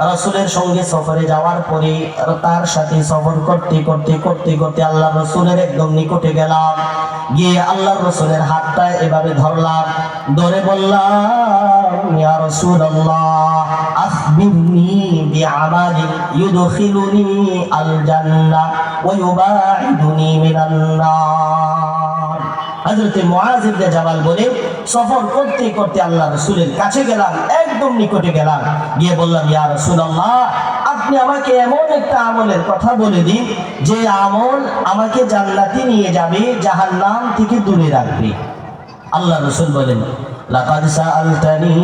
রসুলের সঙ্গে সফরে যাওয়ার পরে তার সাথে সফর করতে করতে করতে করতে আল্লাহ রসুলের একদম নিকটে গেলাম। গিয়ে আল্লাহ রসুলের হাতটা এভাবে ধরলাম। ধরে বললাম, ইয়া রাসূলুল্লাহ, আখবিরনি বিআমালি ইউদখিলুনি আল ওয়া মিনান নার হযরতে জাবাল বলে সফর করতে করতে আল্লাহ রসুলের কাছে গেলাম, একদম নিকটে গেলাম। গিয়ে বললাম, ইয়া রসুল আল্লাহ আপনি আমাকে এমন একটা আমলের কথা বলে দিন, যে আমল আমাকে জান্নাতে নিয়ে যাবে যাহার নাম থেকে দূরে রাখবে। আল্লাহ রসুল বলেন, লাকাদ সাআলতানি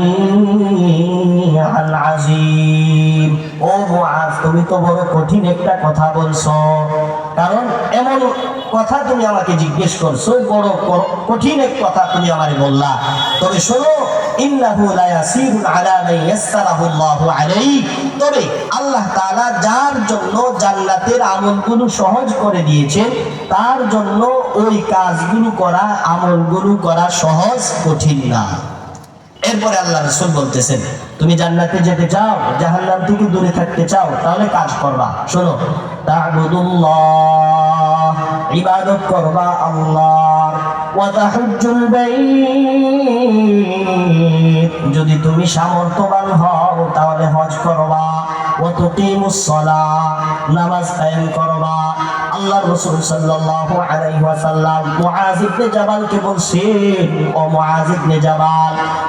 তুমি তো বড় কঠিন একটা কথা বলছো। কারণ এমন কথা তুমি আমাকে জিজ্ঞেস করছ, বড় কঠিন এক কথা তুমি আমারে বললা। তবে শোনো তবে আল্লাহ যার জন্য আমলগুলো সহজ করে দিয়েছেন, তার জন্য ওই কাজগুলো করা করা সহজ, কঠিন না। এরপরে আল্লাহ রসুল বলতেছেন তুমি জান্নাতে যেতে চাও, জাহান্নাম থেকে দূরে থাকতে চাও, তাহলে কাজ করবা। শোনো, তা'বুদুল্লাহ ইবাদত করবা আল্লাহ ওয়া তাহুজ্জুল বাইত যদি তুমি সামর্থ্যবান হও, তাহলে হজ করবা। নামাজ করবা। আল্লাহ ও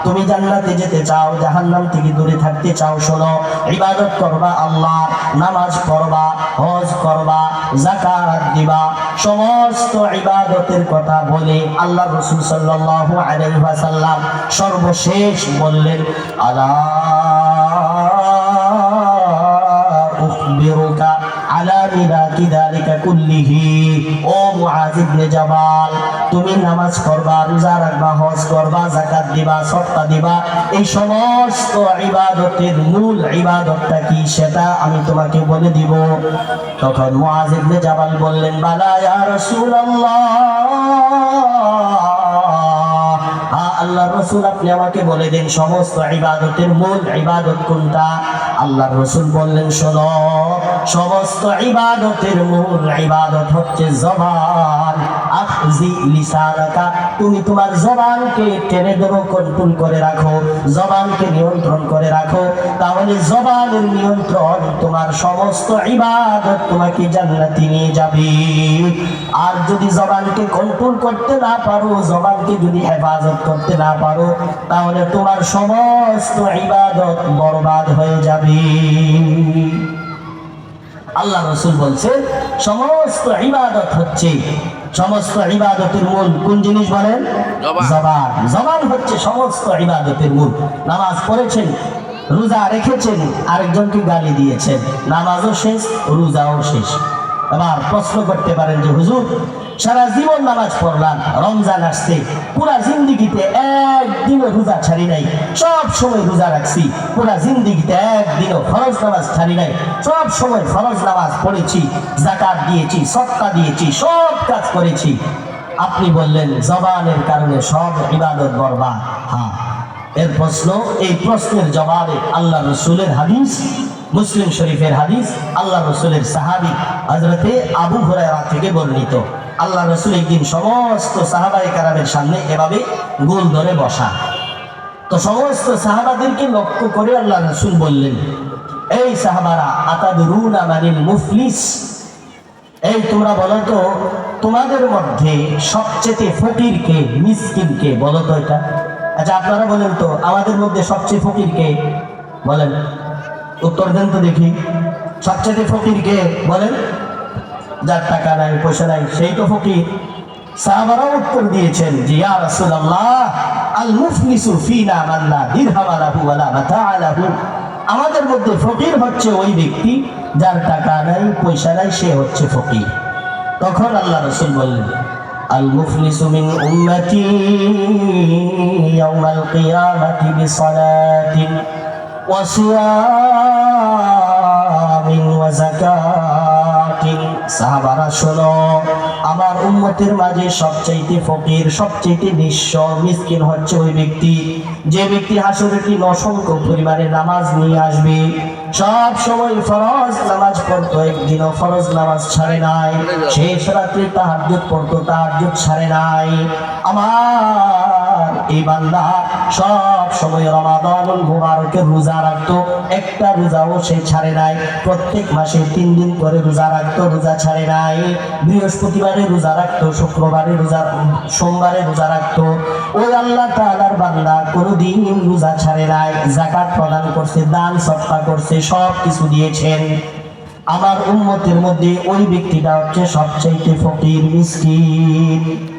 তুমি জান্নাতে যেতে চাও, জাহান্নাম থেকে দূরে থাকতে চাও, শোনো, ইবাদত করবা আল্লাহ, নামাজ পড়বা, হজ করবা, যাকাত দিবা। সমস্ত ইবাদতের কথা বলে আল্লাহ রাসূল সাল্লাল্লাহু আলাইহি সর্বশেষ বললেন, আলা মিরাকি যালিকা কুল্লিহি। ও মুআজ ইবনে তুমি নামাজ পড়বা, রোজা রাখবা করবা, যাকাত দিবা সদকা দিবা, এই সমস্ত ইবাদতের মূল ইবাদতটা কি সেটা আমি তোমাকে বলে দিব। তখন মুআজ ইবনে জাবাল বললেন, বালা ইয়া রাসূলুল্লাহ আল্লাহ রসুল, আপনি আমাকে বলে দিন সমস্ত ইবাদতের মূল ইবাদত কোনটা? আল্লাহ রসুল বললেন, শোনো, সমস্ত ইবাদতের মূল ইবাদত হচ্ছে জবান। আখজি লিসানাকা, তুমি তোমার জবানকে টেনে ধরো কন্ট্রোল করে রাখো, জবানকে নিয়ন্ত্রণ করে রাখো। তাহলে জবানের নিয়ন্ত্রণ তোমার সমস্ত ইবাদত তোমাকে জান্নাতে নিয়ে যাবে। আর যদি জবানকে কন্ট্রোল করতে না পারো, জবানকে যদি হেফাজত করতে না পারো, তাহলে তোমার সমস্ত ইবাদত বরবাদ হয়ে যাবে। আল্লাহ রসুল বলছে সমস্ত ইবাদত হচ্ছে সমস্ত ইবাদতের মূল কোন জিনিস বলেন? জবান। জবান। হচ্ছে সমস্ত ইবাদতের মূল। নামাজ পড়েছেন রোজা রেখেছেন আরেকজনকে গালি দিয়েছেন। নামাজও শেষ রোজাও শেষ। আবার প্রশ্ন করতে পারেন যে হুজুর সারা জীবন নামাজ পড়লাম, রমজান আসছে। পুরা জিন্দিগিতে একদিনও রোজা ছাড়ি নাই। সব সময় রোজা রাখছি। পুরা জিন্দিগিতে একদিনও ফরজ নামাজ ছাড়ি নাই। সব সময় ফরজ নামাজ পড়েছি জাকাত দিয়েছি সত্তা দিয়েছি, সব কাজ করেছি। আপনি বললেন, জবানের কারণে সব ইবাদত বরবাদ। হ্যাঁ। এর প্রশ্ন, এই প্রশ্নের জবাবে আল্লাহ রসুলের হাদিস, মুসলিম শরীফের হাদিস, আল্লাহ রসুলের সাহাবি হজরতে আবু হুরায়রা থেকে বর্ণিত। আল্লাহ রসুল একদিন সমস্ত সাহাবাই কারামের সামনে এভাবে গোল ধরে বসা। তো সমস্ত সাহাবাদেরকে লক্ষ্য করে আল্লাহ রসুল বললেন, এই সাহাবারা আতাদ আতাদুরুনা মানিল মুফলিস? এই তোমরা বলো তো, তোমাদের মধ্যে সবচেয়ে ফকির কে, মিসকিন কে, বলো তো এটা? আচ্ছা আপনারা বলেন তো, আমাদের মধ্যে সবচেয়ে ফকির কে? বলেন। উত্তর দেন তো দেখি। সবচেয়ে ফকির কে? বলেন। যার টাকা নাই, পয়সা নাই, সেই তো ফকির। সাহাবারা উত্তর দিয়েছেন যে, ইয়া রাসূলুল্লাহ আল মুফলিসু ফিনা মান লা দিরহাম লাহু ওয়ালা মাতাআ লাহু। আমাদের মধ্যে ফকির হচ্ছে ওই ব্যক্তি যার টাকা নাই, পয়সা নাই, সে হচ্ছে ফকির। তখন আল্লাহ রাসূল বললেন আল মুফলিসু মিন উম্মতি ইয়াউমাল কিয়ামাতি বিসালাতিন ওয়া সিয়ামিন ওয়া যাকাতিন সাহাবারা, শোনো, আমার উম্মতের মাঝে সবচাইতে ফকির, সবচাইতে নিঃস্ব, মিসকিন হচ্ছে ওই ব্যক্তি। যে ব্যক্তি হাসরের দিন অসংখ্য পরিমাণে নামাজ নিয়ে আসবে। সব সময় ফরজ নামাজ পড়তো, একদিনও ফরজ নামাজ ছাড়ে নাই। শেষ রাত্রে তাহাজ্জুদ পড়তো, তাহাজ্জুদ ছাড়ে নাই। আমার এই বান্দা সব সময় রমাদানুল মুবারকের রোজা রাখতো। একটা রোজাও সে ছাড়ে নাই। প্রত্যেক মাসে তিন দিন করে রোজা রাখতো, রোজা ছাড়ে নাই। বৃহস্পতিবারে রোজা রাখতো, শুক্রবারে রোজা, সোমবারে রোজা রাখতো। ওই আল্লাহ তাআলার বান্দা কোনোদিন রোজা ছাড়ে নাই। জাকাত প্রদান করছে, দান সৎকা করছে, সব কিছু দিয়েছেন। আমার উম্মতের মধ্যে ওই ব্যক্তিটা হচ্ছে সবচাইতে ফকির, মিসকিন।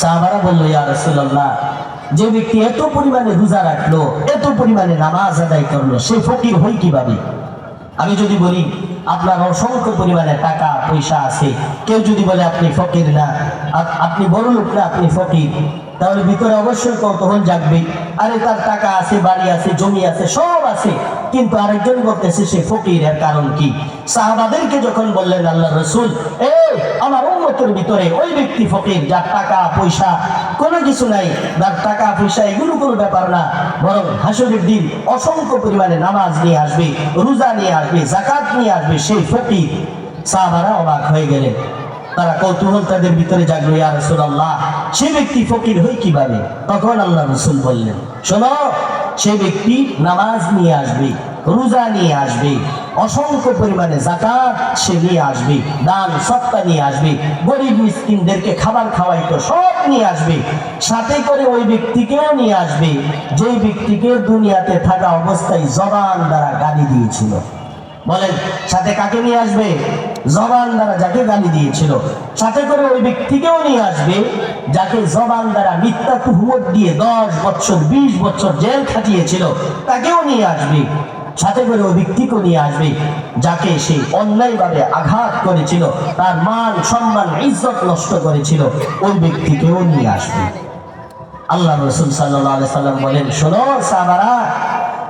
সাহাবারা বলল, ইয়া রাসূলুল্লাহ, যে ব্যক্তি এত পরিমাণে রোজা রাখল, এত পরিমাণে নামাজ আদায় করল, সে ফকির হই কীভাবে? আমি যদি বলি, আপনার অসংখ্য পরিমাণে টাকা, পয়সা আছে। কেউ যদি বলে, আপনি ফকির না আপনি বড় লোক না, আপনি ফকির। তাহলে ভিতরে অবশ্যই কৌতূহল জাগবে আরে তার টাকা আছে, বাড়ি আছে, জমি আছে, সব আছে। কিন্তু আরেকজন বলতেছে, সে ফকির এর কারণ কি? সাহাবাদেরকে যখন বললেন আল্লাহ রসুল, এ আমার উন্মতের ভিতরে ওই ব্যক্তি ফকির, যার টাকা, পয়সা কোনো কিছু নাই, যার টাকা, পয়সা এগুলো কোনো ব্যাপার না, বরং হাসরের দিন অসংখ্য পরিমাণে নামাজ নিয়ে আসবে, রোজা নিয়ে আসবে জাকাত নিয়ে আসবে, সেই ফকির। সাহাবারা অবাক হয়ে গেলেন। তারা কৌতূহল তাদের ভিতরে জাগলো, ইয়া রাসূলুল্লাহ, সে ব্যক্তি ফকির হই কীভাবে তখন আল্লাহ রসুল বললেন, শোনো সে ব্যক্তি নামাজ নিয়ে আসবে, রোজা নিয়ে আসবে, অসংখ্য পরিমাণে জাকাত সে নিয়ে আসবে, দান সত্তা নিয়ে আসবে, গরিব মিসকিনদেরকে খাবার খাওয়াইতো সব নিয়ে আসবে, সাথে করে ওই ব্যক্তিকেও নিয়ে আসবে, যেই ব্যক্তিকে দুনিয়াতে থাকা অবস্থায় জবান দ্বারা গালি দিয়েছিল। বলেন, সাথে কাকে নিয়ে আসবে? জবান দ্বারা যাকে গালি দিয়েছিল সাথে করে ওই ব্যক্তিকেও নিয়ে আসবে, যাকে জবান দ্বারা মিথ্যা তুহমত দিয়ে দশ বছর, বিশ বছর জেল খাটিয়েছিল, তাকেও নিয়ে আসবে, সাথে করে ওই ব্যক্তিকেও নিয়ে আসবে, যাকে সে অন্যায়ভাবে আঘাত করেছিল, তার মান সম্মান, ইজ্জত নষ্ট করেছিল, ওই ব্যক্তিকেও নিয়ে আসবে। আল্লাহ রসুল সাল্লাহ সাল্লাম বলেন, শোনো সাহাবারা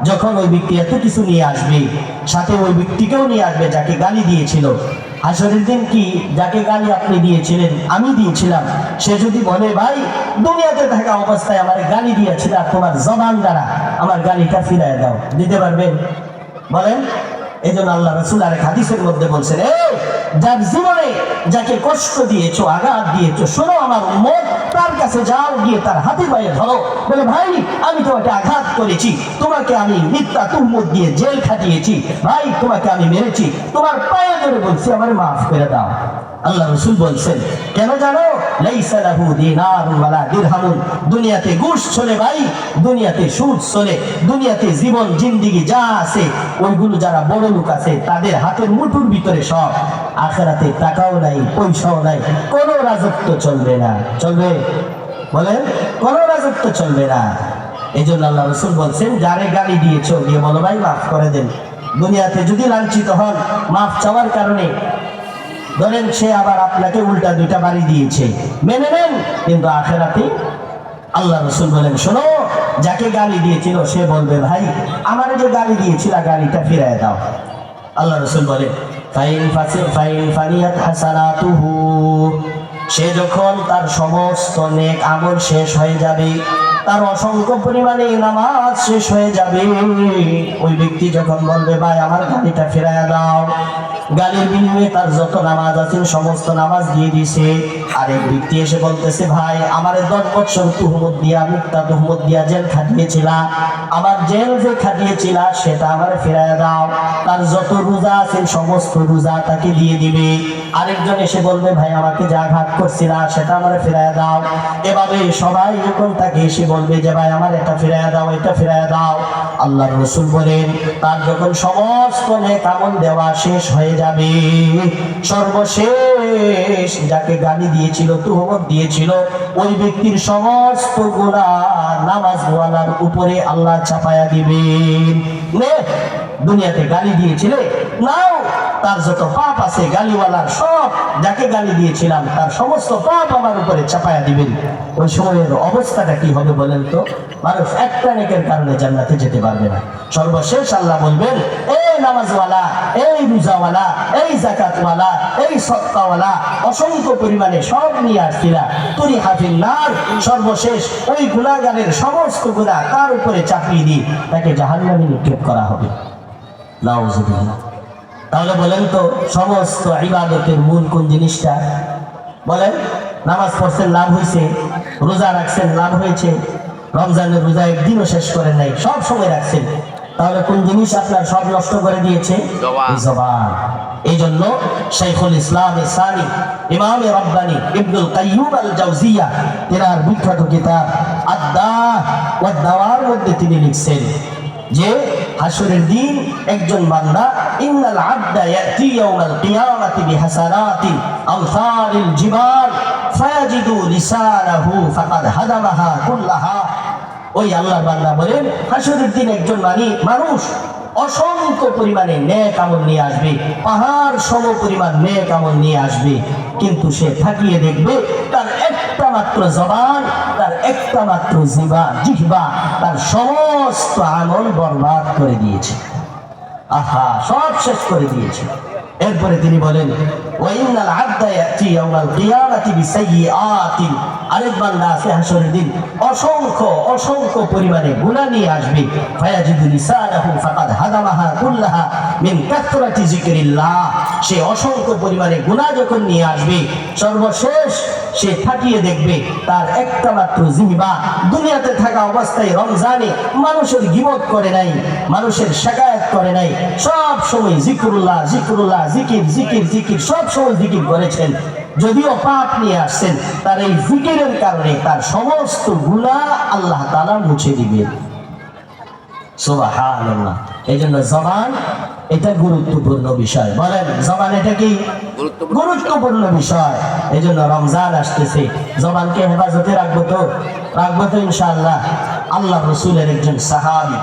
যখন ওই ব্যক্তি এত কিছু নিয়ে আসবে সাথে ওই ব্যক্তিকেও নিয়ে আসবে যাকে গালি দিয়েছিল। হাসরের দিন কি যাকে গালি আপনি দিয়েছিলেন আমি দিয়েছিলাম? সে যদি বলে ভাই দুনিয়াতে থাকা অবস্থায় আমার গালি দিয়েছিল আর তোমার জবান দ্বারা আমার গালিটা ফিরাই দাও। দিতে পারবেন? বলেন? এই জন্য আল্লাহ রসুল আরেক হাদিসের মধ্যে বলছেন "এই, যার জীবনে যাকে কষ্ট দিয়েছ আঘাত দিয়েছ শোনো আমার উম্মত তার কাছে যাও, গিয়ে তার হাতে পায়ে ধরো। বলে, ভাই, আমি তোমাকে আঘাত করেছি। তোমাকে আমি মিথ্যা তুহমত দিয়ে জেল খাটিয়েছি। ভাই, তোমাকে আমি মেরেছি। তোমার পায়ে ধরে বলছি, আমার মাফ করে দাও। আল্লাহ রসুল বলছেন, কেন জানো? লাইসা লাহু দিনারুন ওয়ালা দিরহামুন। দুনিয়াতে ঘুষ চলে ভাই, দুনিয়াতে সুদ চলে। দুনিয়াতে জীবন, জিন্দিগি যা আছে, ওইগুলো যারা বড় লোক আছে, তাদের হাতের মুঠুর ভিতরে সব। আখেরাতে টাকাও নাই, পয়সাও নাই, কোনো রাজত্ব চলবে না। চলবে? বলেন, কোনো রাজত্ব চলবে না। এই জন্য আল্লাহ রসুল বলছেন, যারে গালি দিয়েছ, গিয়ে বলো, ভাই, মাফ করে দেন। দুনিয়াতে যদি লাঞ্ছিত হন, মাফ চাওয়ার কারণে। ধরেন সে আবার আপনাকে উল্টা দুইটা বাড়ি দিয়েছে। মেনে নেন, কিন্তু আখেরাতে আল্লাহ রসুল বলেন, শোনো, যাকে গালি দিয়েছিল, সে বলবে, ভাই, আমার যে গালি দিয়েছিল, গালিটা ফিরায় দাও। আল্লাহ রসুল বলে সে যখন তার সমস্ত নেক আমল শেষ হয়ে যাবে, তার অসংখ্য পরিমাণে নামাজ শেষ হয়ে যাবে, ওই ব্যক্তি যখন বলবে, ভাই, আমার গাড়িটা ফেরায় দাও। গালির বিনিময়ে তার যত নামাজ আছে, সমস্ত নামাজ দিয়ে দিছে এক ব্যক্তি এসে বলতেছে, ভাই, আমার দশ বছর তুহমত দিয়া মিথ্যা তুহমত দিয়া জেল খাটিয়েছিলা। আমার জেল যে খাটিয়েছিলা, সেটা আমার ফেরায় দাও। তার যত রোজা আছে, সমস্ত রোজা তাকে দিয়ে দিবে। আরেকজন এসে বলবে, ভাই, আমাকে যা আঘাত করছিলা, সেটা আমার ফেরায় দাও। এভাবে সবাই যখন তাকে এসে বলবে যে, ভাই, আমার এটা ফেরায় দাও, এটা ফেরায় দাও। আল্লাহ রসুল বলেন, তার যখন সমস্ত নেক আমল দেওয়া শেষ হয়ে যাবে। সর্বশেষ যাকে গালি দিয়েছিল, তুহমত দিয়েছিল, ওই ব্যক্তির সমস্ত গোলা নামাজ গোয়ালার উপরে আল্লাহ চাপায়া দিবেন। দুনিয়াতে গালি দিয়েছিলে, নাও। তার যত পাপ আছে, গালিওয়ালার সব যাকে গালি দিয়েছিলাম, তার সমস্ত পাপ আমার উপরে চাপায়া দিবেন। ওই সময়ের অবস্থাটা কি হবে বলেন তো? মানুষ একটা নেকের কারণে জান্নাতে যেতে পারবে না। সর্বশেষ আল্লাহ বলবেন এই নামাজওয়ালা, এই রোজাওয়ালা, এই জাকাতওয়ালা এই সত্তাওয়ালা অসংখ্য পরিমাণে সব নিয়ে আসছিলা তুরি হাফিল নার, সর্বশেষ ওই গুণাগারের সমস্ত গুণা তার উপরে চাপিয়ে দিয়ে তাকে জাহান্নামে নিক্ষেপ করা হবে। নাউজুবিল্লাহ। তাহলে বলেন তো সমস্ত ইবাদতের মূল কোন জিনিসটা? বলেন নামাজ পড়ছেন লাভ হয়েছে রোজা রাখছেন লাভ হয়েছে রমজানের রোজা একদিনও শেষ করেন নাই সব সময় রাখছেন। তাহলে কোন জিনিস আপনার সব নষ্ট করে দিয়েছে? জবান। এই জন্য শাইখুল ইসলাম সানি ইমাম রব্বানি ইবনুল কাইয়ুম আল জাওজিয়া তেনার বিখ্যাত কিতাব আদ্দা ওয়া দাওয়ার মধ্যে তিনি লিখছেন। যে হাসরের দিন একজন বান্দা, ইন্নাল আবদা ইয়াতি ইয়াউমাল কিয়ামাতি বিহাসানাতি আমসালিল জিবাল, ফায়াজিদু লিসানাহু ফাকাদ হাদামাহা কুল্লাহা। ওই আল্লাহর বান্দা বলেন, হাসরের দিন একজন নারী, মানুষ অসংখ্য পরিমাণে নেক আমল নিয়ে আসবে, পাহাড় সম পরিমাণ নেক আমল নিয়ে আসবে, কিন্তু সে থাকিয়ে দেখবে তার একটা মাত্র জবান, তার একটা মাত্র জিবা জিহবা, তার সমস্ত আমল বরবাদ করে দিয়েছে। আহা, সব শেষ করে দিয়েছে। এরপরে তিনি বলেন ওয়াইনাল আবদা ইয়াতি ইয়াউমাল কিয়ামাতি বিসাইয়্যাতিন। আরেক বান্দা আছে হাসরের দিন অসংখ্য অসংখ্য পরিমাণে গুনাহ নিয়ে আসবে। ফায়াজিদু লিসানাহু ফাকাদ হাদামাহা কুল্লাহা মিন সে অসংখ্য পরিমাণে যখন নিয়ে আসবে, সর্বশেষ সে থাকিয়ে দেখবে তার একটা মাত্র জিহবা। দুনিয়াতে থাকা অবস্থায় রমজানে মানুষের গিবত করে নাই, মানুষের শাকায়াত করে নাই। সব সময় জিকুরুল্লাহ জিকুরুল্লাহ জিকির জিকির জিকির সব সময় জিকির করেছেন। যদিও পাপ নিয়ে আসছেন তার এই জিকিরের কারণে তার সমস্ত গুনাহ আল্লাহ তাআলা মুছে সুবহানাল্লাহ। এই জন্য জবান এটা গুরুত্বপূর্ণ বিষয়। বলেন জবান এটা কি? গুরুত্বপূর্ণ। গুরুত্বপূর্ণ বিষয়। এই জন্য রমজান আসতেছে। জবানকে হেফাজতে রাখব তো? রাখব তো ইনশাআল্লাহ। আল্লাহ রসুলের একজন সাহাবি।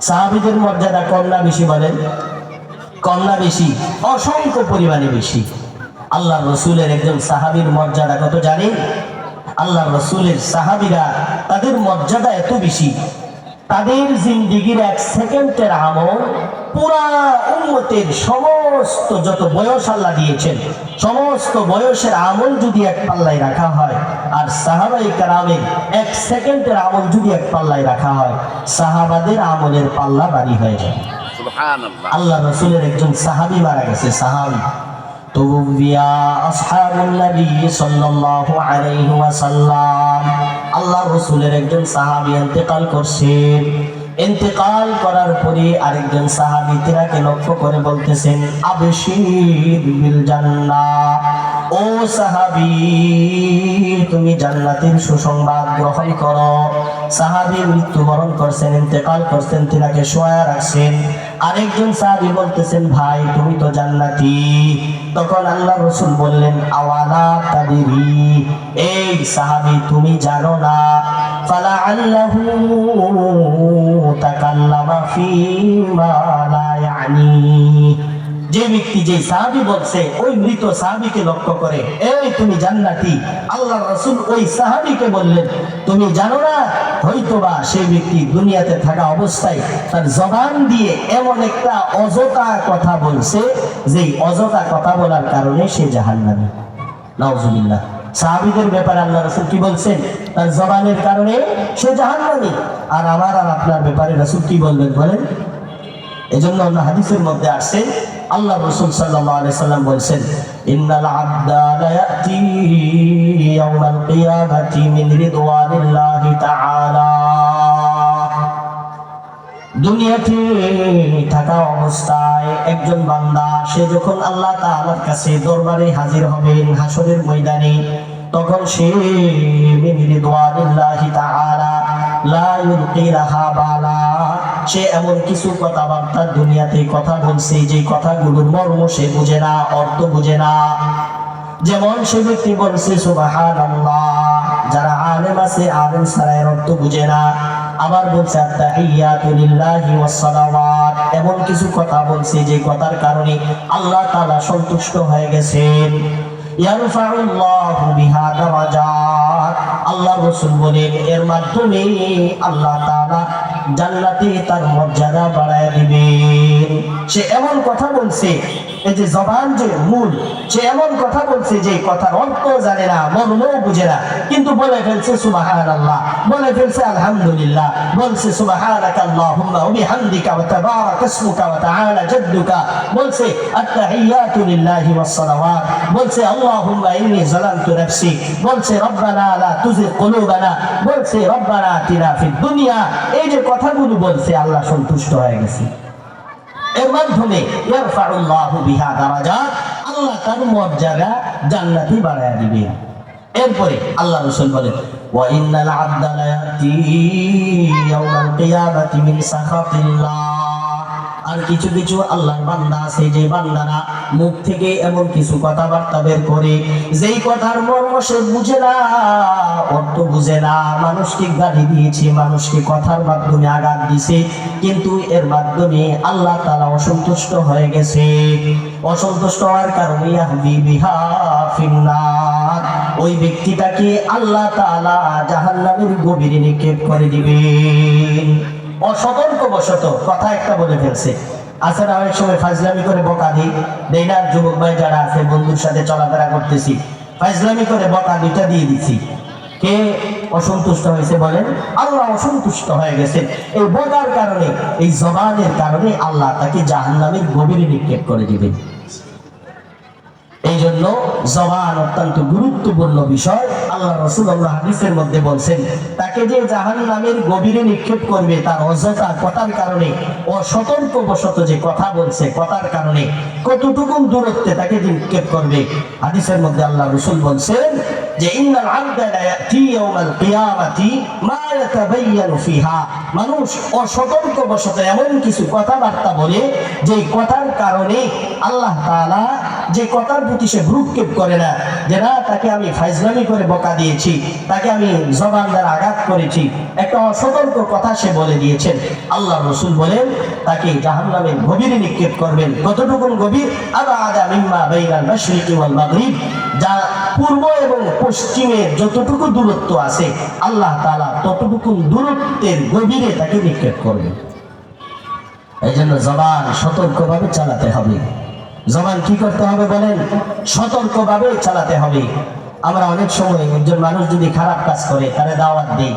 সাহাবিদের মর্যাদা কম না বেশি বলেন? কম না বেশি? অসংখ্য পরিমাণে বেশি। আল্লাহ রসুলের একজন সাহাবীর মর্যাদা কত জানেন? আল্লাহ রসুলের সাহাবীরা তাদের মর্যাদা এত বেশি। তাদের জিন্দিগির এক সেকেন্ডের আমল পুরা উম্মতের সমস্ত যত বয়স আল্লাহ দিয়েছেন সমস্ত বয়সের আমল যদি এক পাল্লায় রাখা হয় আর সাহাবাই কারামের এক সেকেন্ডের আমল যদি এক পাল্লায় রাখা হয় সাহাবাদের আমলের পাল্লা বাড়ি হয়ে যায়। আল্লাহ রসুলের একজন সাহাবি মারা গেছে সাহাবি। আল্লাহ রসুলের একজন ইন্তেকাল করছেন ইন্তেকাল করার পরে আরেকজন তিনাকে লক্ষ্য করে বলতেছেন ও সাহাবি, তুমি জান্নাতের সুসংবাদ গ্রহণ করো। সাহাবি মৃত্যুবরণ করছেন, ইন্তেকাল করছেন, তিনাকে শোয়া রাখছেন। আরেকজন সাহাবি বলতেছেন, ভাই, তুমি তো জান্নাতি। তখন আল্লাহ রসুল বললেন, আওয়ালা তাদেরি? এই সাহাবি, তুমি জানো না। ফালা আল্লাহু তাকাল্লামা ফিমা লা ইয়ানি। যে ব্যক্তি যে সাহাবি বলছে, ওই মৃত সাহাবিকে লক্ষ্য করে, এই তুমি জান্নাতি। আল্লাহ রসুল ওই সাহাবিকে বললেন, তুমি জানো না, হয়তোবা সেই ব্যক্তি দুনিয়াতে থাকা অবস্থায় তার জবান দিয়ে এমন একটা অযথা কথা বলছে যে অযথা কথা বলার কারণে সে জাহান্নামী। নাউজুবিল্লাহ। সাহাবিদের ব্যাপারে আল্লাহ রসুল কি বলছেন? তার জবানের কারণে সে জাহান্নামী। আর আমার আর আপনার ব্যাপারে রসুল কি বলবেন বলেন? এজন্য অন্য হাদিসের মধ্যে আসছে আল্লাহ রসুল সাল্লাম বলছেন দুনিয়াতে থাকা অবস্থায় একজন বান্দা, সে যখন আল্লাহ তাআলার কাছে দরবারে হাজির হবেন হাসরের ময়দানে, তখন সে মিন রিদওয়ানিল্লাহি তাআলা সে এমন কিছু কথাবার্তা দুনিয়াতে কথা বলছে যে কথাগুলোর মর্ম সে বুঝে না, অর্থ বুঝে না। যেমন সে ব্যক্তি বলছে, সুবহানাল্লাহ, যারা আলেম আছে, আলেম এর অর্থ বুঝে না। আবার বলছে এমন কিছু কথা বলছে, যে কথার কারণে আল্লাহ তাআলা সন্তুষ্ট হয়ে গেছেন। আল্লাহ রসুল বলেন এর মাধ্যমে আল্লাহ তাআলা জান্নাতে তার মর্যাদা বাড়ায় দিবেন সে এমন কথা বলছে, এই যে জবান যে মূল, সে এমন কথা বলছে যে কথার অর্থ জানে না, মর্মও বুঝে না। কিন্তু বলে ফেলছে সুবাহান আল্লাহ বলে ফেলছে, আলহামদুলিল্লাহ, বলছে, সুবাহানাকা আল্লাহুম্মা ওয়া বিহামদিকা ওয়া তাবারাক ইসমুকা ওয়া তাআলা জাদ্দুকা। বলছে, আত্তাহিয়াতু লিল্লাহি ওয়াস সালাওয়াত। বলছে, আল্লাহুম্মা ইন্নী যালামতু নাফসি। বলছে, রব্বানা লা তুযিগ কুলুবানা। বলছে, রব্বানা আতিনা ফিদ দুনিয়া। এই যে কথাগুলো বলছে, আল্লাহ সন্তুষ্ট হয়ে গেছে। এর মাধ্যমে আল্লাহ তার মর্যাদা জান্নাতি বাড়ায় দিবে। এরপরে আল্লাহ রসুল বলেন সাখাতিল্লাহ। আর কিছু কিছু আল্লাহর বান্দা আছে, যে বান্দারা মুখ থেকে এমন কিছু কথাবার্তা বের করে। যেই কথার মর্ম সে বুঝে না, অর্থ বুঝে না। মানুষকে গালি দিয়েছে, মানুষকে কথার মাধ্যমে আঘাত দিছে। কিন্তু এর মাধ্যমে আল্লাহ তালা অসন্তুষ্ট হয়ে গেছে। অসন্তুষ্ট হওয়ার কারণে ওই ব্যক্তিটাকে আল্লাহ তাআলা জাহান্নামের গভীরে নিক্ষেপ করে দিবেন। অসতর্ক বশত কথা একটা বলে ফেলছে। না অনেক সময় ফাজলামি করে বকা দিই। দেই যুবক ভাই যারা আছে, বন্ধুর সাথে চলাফেরা করতেছি। ফাজলামি করে বকা দুইটা দিয়ে দিচ্ছি কে অসন্তুষ্ট হয়েছে বলেন? আল্লাহ অসন্তুষ্ট হয়ে গেছে। এই বকার কারণে, এই জবানের কারণে আল্লাহ তাকে জাহান্নামের গভীরে নিক্ষেপ করে দিবেন। এই জন্য জবান অত্যন্ত গুরুত্বপূর্ণ বিষয়। আল্লাহ রসুল আল্লাহ হাদিসের মধ্যে বলছেন, তাকে যে জাহান নামের গভীরে নিক্ষেপ করবে তার অযথা কথার কারণে অসতর্ক বশত যে কথা বলছে কথার কারণে কতটুকু দূরত্বে তাকে যে নিক্ষেপ করবে? হাদিসের মধ্যে আল্লাহ রসুল বলছেন যে, ইন্নাল আবদা লা ইয়াতি ইয়াউমাল ফিহা। মানুষ অসতর্ক বশত এমন কিছু কথাবার্তা বলে যে কথার কারণে আল্লাহ তাআলা যে কথার প্রতি সে ভ্রুক্ষেপ করে না, যে না, তাকে আমি ফাইজলামি করে বকা দিয়েছি, তাকে আমি জবান দ্বারা আঘাত করেছি, একটা অসতর্ক কথা সে বলে দিয়েছেন। আল্লাহ রসুল বলেন, তাকে জাহান্নামের গভীরে নিক্ষেপ করবেন। কতটুকুন গভীর? আবাদা মিম্মা বাইনাল মাশরিকি ওয়াল মাগরিব। যা পূর্ব এবং পশ্চিমের যতটুকু দূরত্ব আছে, আল্লাহ তাআলা ততটুকু দূরত্বের গভীরে তাকে নিক্ষেপ করবেন। এই জন্য জবান সতর্কভাবে চালাতে হবে। জবান কি করতে হবে বলেন? সতর্কভাবে চালাতে হবে। আমরা অনেক সময় একজন মানুষ যদি খারাপ কাজ করে, তারে দাওয়াত দিই।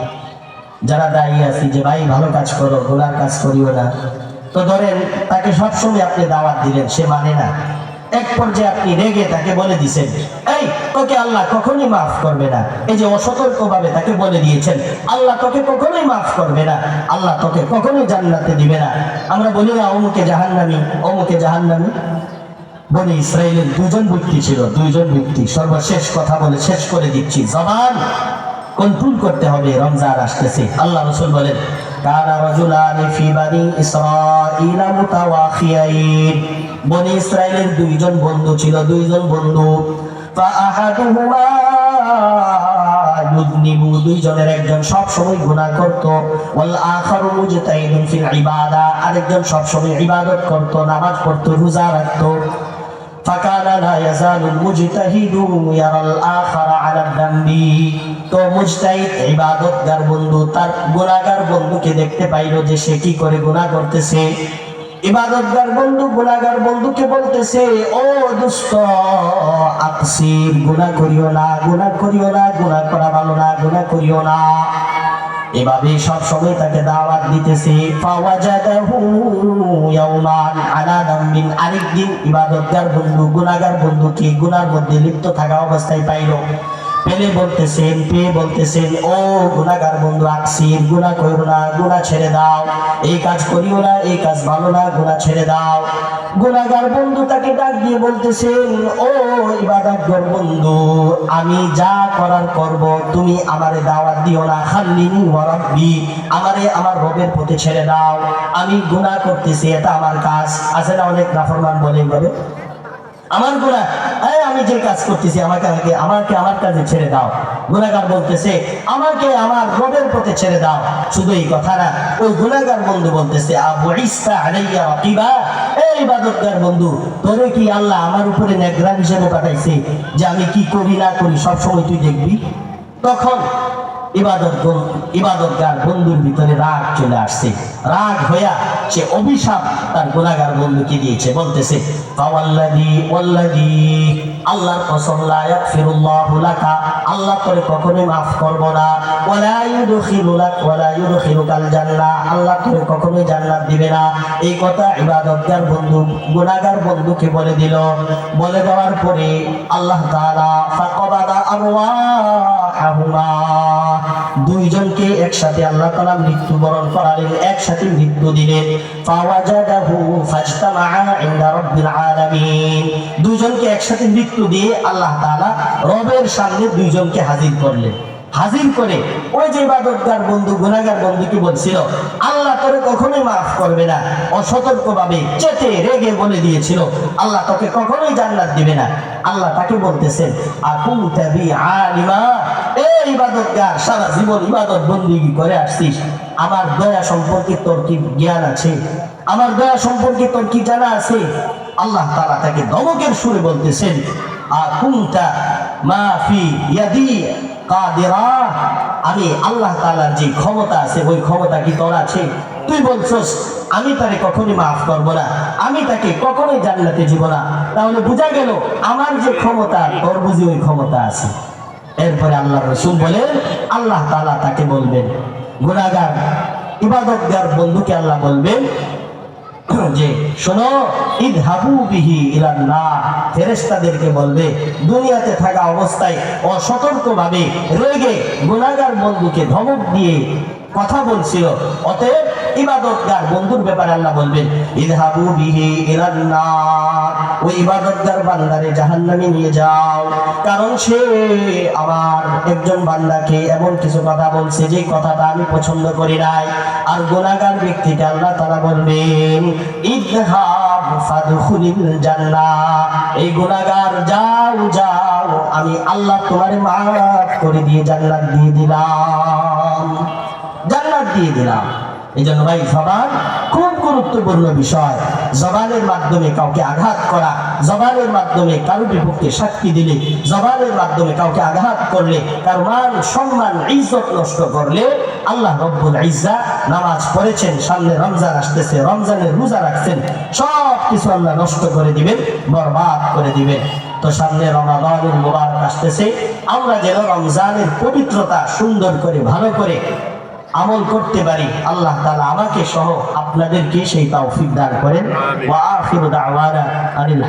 যারা দাঁড়িয়ে আছি যে, ভাই, ভালো কাজ করো গোলার কাজ করিও না। তো ধরেন, তাকে সবসময় আপনি দাওয়াত দিলেন, সে মানে না। এক পর্যায়ে আপনি রেগে তাকে বলে দিছেন, এই, তোকে আল্লাহ কখনই মাফ করবে না। এই যে অসতর্ক ভাবে তাকে বলে দিয়েছেন, আল্লাহ তোকে কখনোই মাফ করবে না। আল্লাহ তোকে কখনোই জান্নাতে দিবে না। আমরা বলি, না, অমুকে জাহান্নামি অমুকে জাহান্নামি। বনি ইসরায়েলের দুজন ব্যক্তি ছিল, দুইজন ব্যক্তি। সর্বশেষ কথা বলে শেষ করে দিচ্ছি। জবান কন্ট্রোল করতে হবে, রমজান আসতেছে। আল্লাহ রসুল বলেন বানি দুইজন বন্ধু ছিল, দুইজন বন্ধু। দুইজনের একজন সব সময় গুনাহ করত। ইবাদা, আরেকজন সব সময় ইবাদত করত, নামাজ পড়তো, রোজা রাখতো। فكان لا يزال المجتهد يرى الآخر على الذنب তো মুজতাহিদ ইবাদতগার বন্ধু তার গুনাহগার বন্ধুকে দেখতে পাইলো যে সে কি করে গুনাহ করতেছে ইবাদতগার বন্ধু গুনাহগার বন্ধুকে বলতেছে ও দুষ্ট আকসির গুনাহ করিও না গুনাহ করিও না গুনাহ করা ভালো না গুনাহ করিও না এভাবে সব সময় তাকে দাওয়াত দিতেছে। আরেকদিন ইবাদতগার বন্ধু, গুনাহগার বন্ধুকে গুনার মধ্যে লিপ্ত থাকা অবস্থায় পাইলো। পেলে বলতেছেন, পেয়ে বলতেছেন, ও গুনাহগার বন্ধু আকসির গুনাহ করো না গুণা ছেড়ে দাও। এই কাজ করিও না, এই কাজ ভালো না, গুনাহ ছেড়ে দাও। গুনাহগার বন্ধু তাকে ডাক দিয়ে বলতেছেন, ও ইবাদতগর বন্ধু, আমি যা করার করব, তুমি আমারে দাওয়াত দিও না খাল্লিনি ওয়ারাব্বি আমারে আমার রবের প্রতি ছেড়ে দাও। আমি গুনাহ করতেছি, এটা আমার কাজ। আছে না অনেক নাফরমান বলে বলে আমার গুণা এই আমি যে কাজ করতেছি, আমাকে আমাকে আমাকে আমার কাজে ছেড়ে দাও। গুণাগার বলতেছে, আমাকে আমার রবের পথে ছেড়ে দাও। শুধু এই কথা না, ওই গুণাগার বন্ধু বলতেছে, আবু ইসা আলাইয়া রাকিবা। এই বন্ধু, তোরে কি আল্লাহ আমার উপরে নেগরান হিসেবে পাঠাইছে যে আমি কি করি না করি সব সময় তুই দেখবি? তখন ইবাদত ইবাদতগার বন্ধুর ভিতরে রাগ চলে আসছে। রাগ হইয়া সে অভিশাপ তার গুণাগার বন্ধুকে দিয়েছে। বলতেছে আল্লাহর কসম লা ইয়াগফিরুল্লাহু লাকা, আল্লাহ তোরে কখনোই মাফ করব না। ওয়ালা ইউদখিলুলাক ওয়ালা ইউদখিলুকাল জান্নাহ, আল্লাহ তোরে কখনোই জান্নাত দিবে না। এই কথা ইবাদতগার বন্ধু, গুনাহগার বন্ধুকে বলে দিল। বলে দেওয়ার পরে আল্লাহ তাআলা, ফাকাবাদা আরওয়াহুমা দুইজনকে একসাথে আল্লাহ তাআলা মৃত্যুবরণ করালেন, একসাথে মৃত্যু দিলেন। দুইজনকে একসাথে মৃত্যু দিয়ে আল্লাহ তালা রবের সামনে দুইজনকে হাজির করলেন। হাজির করে, ওই যে ইবাদতগার বন্ধু, গুনাহগার বন্ধু কি বলছিল? আল্লাহ তোরে কখনোই মাফ করবে না অসতর্ক ভাবে চেতে রেগে বলে দিয়েছিল। আল্লাহ তোকে কখনোই জান্নাত দিবে না। আল্লাহ তাকে বলতেছেন আকুম তাবি আলিমা এই ইবাদতগার, সারা জীবন ইবাদত বন্দিগি করে আসছিস? আমার দয়া সম্পর্কে তোর কি জ্ঞান আছে? আমার দয়া সম্পর্কে তোর কি জানা আছে? আল্লাহ তাআলা তাকে ধমকের সুরে বলতেছেন আকুমটা মাফি ইয়াদি? কাদিরা। আমি আল্লাহ তাআলার যে ক্ষমতা আছে, ওই ক্ষমতা কি তোর আছে? তুই বলছস, আমি তাকে কখনোই মাফ করব না। আমি তাকে কখনোই জান্নাতে দিব না। তাহলে বোঝা গেল, আমার যে ক্ষমতা, তোর বুঝি ওই ক্ষমতা আছে। এরপরে আল্লাহ রসুল বলেন আল্লাহ তাআলা তাকে বলবেন গুণাগার ইবাদতগার বন্ধুকে আল্লাহ বলবেন যে, শোনো ঈদ হাবু বিহি না ফেরেশতাদেরকে বলবে, দুনিয়াতে থাকা অবস্থায় অসতর্কভাবে রেগে গুণাগার বন্ধুকে ধমক দিয়ে কথা বলছিল। অতএব ইবাদতগার বন্ধুর ব্যাপারে আল্লাহ বলবেন ইদহাবু বিহি ইলান্নার। ওই ইবাদতগার বান্দারে জাহান্নামে নিয়ে যাও। কারণ সে আমার একজন বান্দাকে এমন কিছু কথা বলছে যে কথাটা আমি পছন্দ করি নাই। আর গুনাহগার ব্যক্তিকে আল্লাহ তাআলা বলবেন ইদহাব ফাদখুলিল জান্নাহ। এই গুনাহগার, যাও যাও, আমি আল্লাহ তোমারে মাফ করে দিয়ে জান্নাত দিয়ে দিলাম। জান্নাত দিয়ে দিলাম। এই জন্য ভাই জবান খুব গুরুত্বপূর্ণ বিষয়। জবানের মাধ্যমে কাউকে আঘাত করা, জবানের মাধ্যমে কারও বিপক্ষে সাক্ষী দিলে, জবানের মাধ্যমে কাউকে আঘাত করলে কারও মান, সম্মান, ইজ্জত নষ্ট করলে আল্লাহ রব্বুল ইজ্জা নামাজ পড়েছেন, সামনে রমজান আসতেছে রমজানের রোজা রাখছেন সব কিছু আল্লাহ নষ্ট করে দিবেন, বরবাদ করে দিবেন। তো সামনে রমাদানের মুবারক আসতেছে, আমরা যেন রমজানের পবিত্রতা সুন্দর করে, ভালো করে আমল করতে পারি আল্লাহ তালা আমাকে সহ আপনাদেরকে সেই তাও দান করেন। ওয়া আখিরু দাওয়ানা আনিল